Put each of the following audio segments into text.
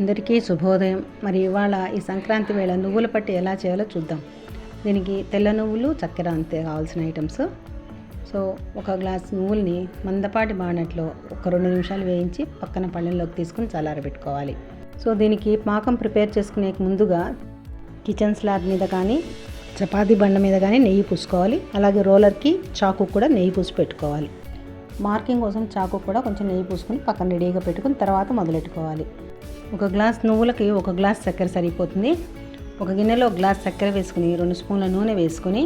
అందరికీ శుభోదయం. మరి ఇవాళ ఈ సంక్రాంతి వేళ నువ్వుల పట్టి ఎలా చేయాలో చూద్దాం. దీనికి తెల్ల నువ్వులు చక్కెర అంతే కావాల్సిన ఐటమ్స్ సో ఒక గ్లాస్ నువ్వుల్ని మందపాటి బాణట్లో ఒక రెండు నిమిషాలు వేయించి పక్కన పళ్ళెంలోకి తీసుకుని చల్లారబెట్టుకోవాలి. సో దీనికి పాకం ప్రిపేర్ చేసుకునే ముందుగా కిచెన్ స్లాబ్ మీద కానీ చపాతీ బండ మీద కానీ నెయ్యి పూసుకోవాలి. అలాగే రోలర్కి చాకు కూడా నెయ్యి పూసి పెట్టుకోవాలి. మార్కింగ్ కోసం చాకు కూడా కొంచెం నెయ్యి పూసుకొని పక్కన రెడీగా పెట్టుకుని తర్వాత మొదలెట్టుకోవాలి. ఒక గ్లాస్ నువ్వులకి ఒక గ్లాస్ చక్కెర సరిపోతుంది. ఒక గిన్నెలో ఒక గ్లాస్ చక్కెర వేసుకుని రెండు స్పూన్ల నూనె వేసుకొని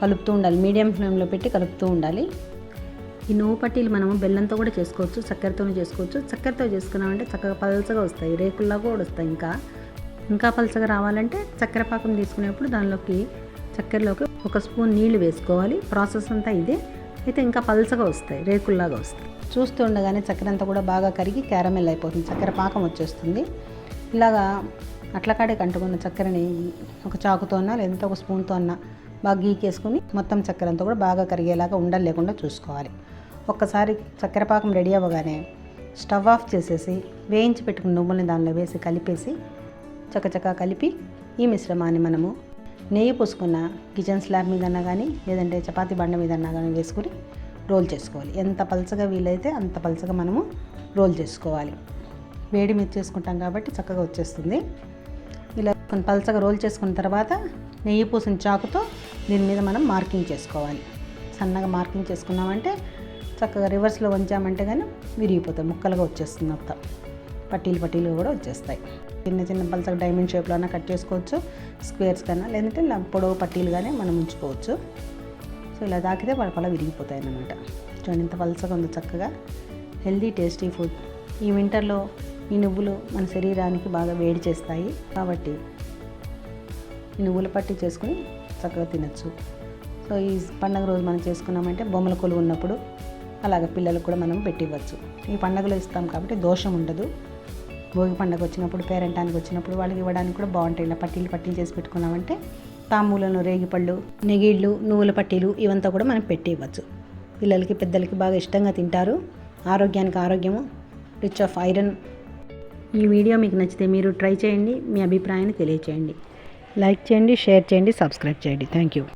కలుపుతూ ఉండాలి. మీడియం ఫ్లేమ్లో పెట్టి కలుపుతూ ఉండాలి. ఈ నువ్వు పట్టీలు మనము బెల్లంతో కూడా చేసుకోవచ్చు చక్కెరతోనే చేసుకోవచ్చు. చక్కెరతో చేసుకున్నామంటే చక్కగా పలచగా వస్తాయి రేకుల్లా కూడా వస్తాయి ఇంకా. ఇంకా పలచగా రావాలంటే చక్కెర పాకం తీసుకునేప్పుడు దానిలోకి చక్కెరలోకి ఒక స్పూన్ నీళ్ళు వేసుకోవాలి. ప్రాసెస్ అంతా ఇదే. అయితే ఇంకా పలసగా వస్తాయి రేకుల్లాగా వస్తాయి. చూస్తూ ఉండగానే చక్కెర అంతా కూడా బాగా కరిగి క్యారమెల్ అయిపోతుంది. చక్కెర పాకం వచ్చేస్తుంది. ఇలాగా అట్లకాడే అంటుకున్న చక్కెరని ఒక చాకుతో అన్నా లేదంటే ఒక స్పూన్తో అన్నా బాగా గీకేసుకుని మొత్తం చక్కెర అంతా కూడా బాగా కరిగేలాగా ఉండలు లేకుండా చూసుకోవాలి. ఒక్కసారి చక్కెర పాకం రెడీ అవ్వగానే స్టవ్ ఆఫ్ చేసేసి వేయించి పెట్టుకున్న నువ్వుల్ని దానిలో వేసి కలిపేసి చకచకా కలిపి ఈ మిశ్రమాన్ని మనము నెయ్యి పూసుకున్న కిచెన్ స్లాబ్ మీదన్నా కానీ లేదంటే చపాతి బండ మీదన్నా కానీ వేసుకుని రోల్ చేసుకోవాలి. ఎంత పలచగా వీలైతే అంత పలచగా మనము రోల్ చేసుకోవాలి. వేడి మీద చేసుకుంటాం కాబట్టి చక్కగా వచ్చేస్తుంది. ఇలా కొంచెం పలచగా రోల్ చేసుకున్న తర్వాత నెయ్యి పూసిన చాకుతో దీని మీద మనం మార్కింగ్ చేసుకోవాలి. సన్నగా మార్కింగ్ చేసుకున్నామంటే చక్కగా రివర్స్లో వంచామంటే కానీ విరిగిపోతాయి ముక్కలుగా వచ్చేస్తుంది మొత్తం. పట్టీలు పట్టీలు కూడా వచ్చేస్తాయి. చిన్న చిన్న పలచగా డైమండ్ షేప్లో అయినా కట్ చేసుకోవచ్చు. స్క్వేర్స్ కన్నా లేదంటే పొడవు పట్టీలు కానీ మనం ఉంచుకోవచ్చు. సో ఇలా తాకితే పలపల విరిగిపోతాయి అన్నమాట చూడండి ఇంత పలసగా ఉంది చక్కగా. హెల్దీ టేస్టీ ఫుడ్ ఈ వింటర్లో ఈ నువ్వులు మన శరీరానికి బాగా వేడి చేస్తాయి. కాబట్టి ఈ నువ్వుల పట్టి చేసుకుని చక్కగా తినచ్చు. సో ఈ పండగ రోజు మనం చేసుకున్నామంటే బొమ్మల కొలువు ఉన్నప్పుడు అలాగ పిల్లలకు కూడా మనం పెట్టివ్వచ్చు. ఈ పండగలో ఇస్తాం కాబట్టి దోషం ఉండదు. భోగి పండగ వచ్చినప్పుడు పేరెంటానికి వచ్చినప్పుడు వాళ్ళకి ఇవ్వడానికి కూడా బాగుంటాయి. ఇలా పట్టీలు పట్టీలు చేసి పెట్టుకున్నామంటే తాంబూలను రేగిపళ్ళు నెగిళ్ళు నువ్వుల పట్టీలు ఇవంతా కూడా మనం పెట్టి ఇవ్వచ్చు. పిల్లలకి పెద్దలకి బాగా ఇష్టంగా తింటారు. ఆరోగ్యానికి ఆరోగ్యము రిచ్ ఆఫ్ ఐరన్. ఈ వీడియో మీకు నచ్చితే మీరు ట్రై చేయండి. మీ అభిప్రాయాన్ని తెలియచేయండి. లైక్ చేయండి షేర్ చేయండి సబ్స్క్రైబ్ చేయండి. Thank you.